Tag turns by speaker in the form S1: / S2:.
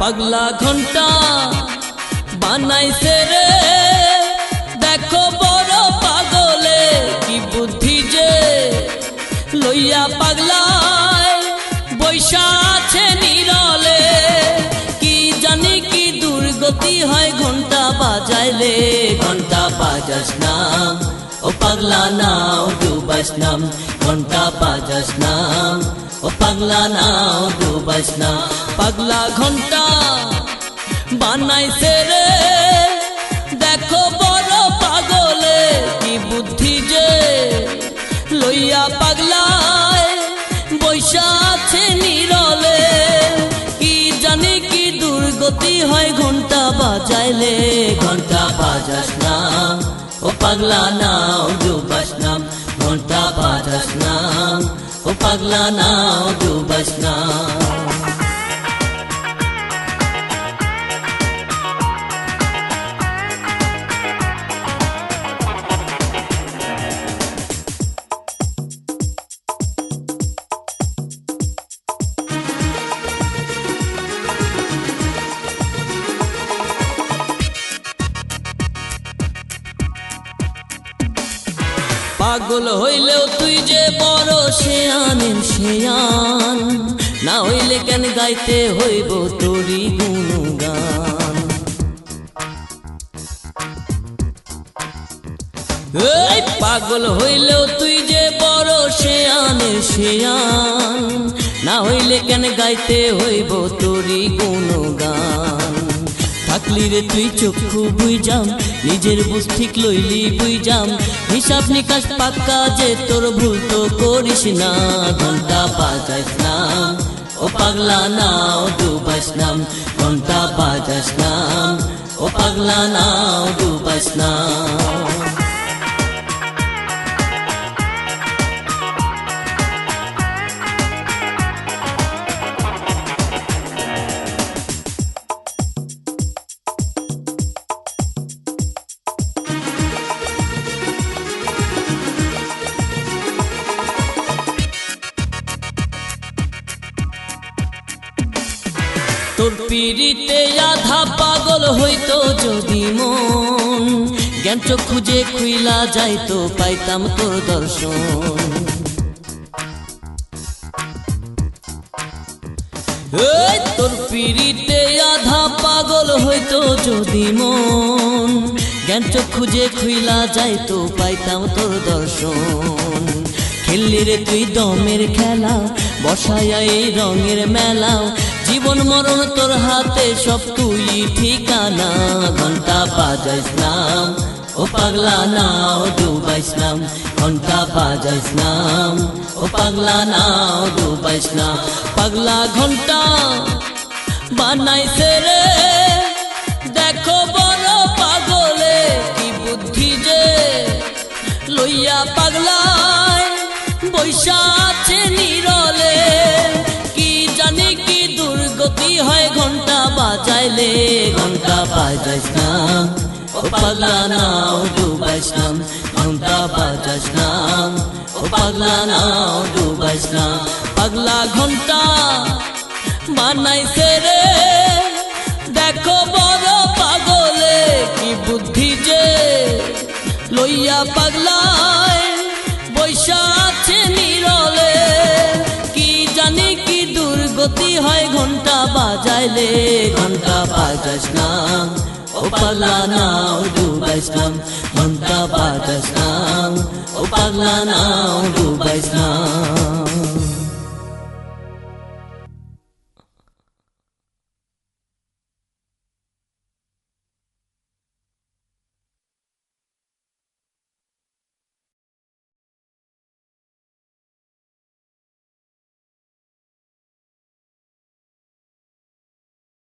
S1: পাগলা ঘণ্টা বানাইছে রে। দেখো পাগলে, কি বুদ্ধি যে? লইয়া পাগলায় বৈশা আছে নিরলে। কি জানি কি দুর্গতি হয় ঘণ্টা বাজাইলে। ঘণ্টা বাজাস না। ও পাগলা নাও ডুবাস নাম ঘণ্টা বাজাস না। ও পাগলা নাও ডুবাস না। পাগলা ঘণ্টা বানাইছে রে। লইয়া পাগলায় বৈশা আছে নিরলে, কি জানি কি দুর্গতি হয় ঘণ্টা বাজাইলে ঘণ্টা বাজাস না। ও পাগলা নাও ডুবাস না ঘণ্টা বাজাস না। ও পাগলা নাও ডুবাস না। পাগল হইলেও তুই যে বড় শেয়ানের শেয়ান। না হইলে কেন গাইতে হইব তোরি গুণগান? এই পাগল হইলেও তুই যে বড় শেয়ানের শেয়ান। না হইলে কেন গাইতে হইব তোরি গুণগান? থাকলি রে তুই চক্ষু বুই যাম নিজের বুঝ ঠিক লইলি বুই যাম হিসাব নিকাশ পাক্কা যে তোর ভুল তো করিস না, ঘণ্টা বাজাস না ও পাগলা নাও ডুবাস নাম, ঘণ্টা বাজাস নাম। ও পাগলা নাও ডুবাস নাম। তোর পিড়িতে আধা পাগল হইতো যদি মন। জ্ঞান খুঁজে খুইলা যাইতো, পাইতাম তোর দর্শন। তোর পিড়িতে আধা পাগল হইতো যদি মন। জ্ঞান খুঁজে খুইলা যাইতো, পাইতাম তোর দর্শন। খেললি তুই দমের খেলা, বসায়া এই রঙের মেলা। জীবন মরণ তোর হাতে, সব তুই ঠিকানা। ঘণ্টা বাজাইস নাম, ও পাগলা নাও ডুবাইস নাম। ঘণ্টা বাজাইস নাম, ও পাগলা নাও ডুবাইস নাম। পাগলা ঘণ্টা বানাইছে রে। দেখো বড় পাগলে, কি বুদ্ধি যে। লইয়া পাগলায় বৈশা আছে নিরলে, কি জানি কি দুর্গতি হয় ঘণ্টা বাজাইলে ঘণ্টা বাজাইস না। ও পাগলা নাও, ডুবাইস নাম ঘণ্টা বাজাইস নাম ও পাগলা নাও, ডুবাইস না। পাগলা ঘণ্টা বানাইছে রে। দেখো বড় পাগলে, কি বুদ্ধি যে। লইয়া পাগলায় বাজাইলে ঘণ্টা বাজাস না ও পাগলা নাও ডুবাইস নাম ঘণ্টা বাজাস না ও পাগলা নাও ডুবাইস নাম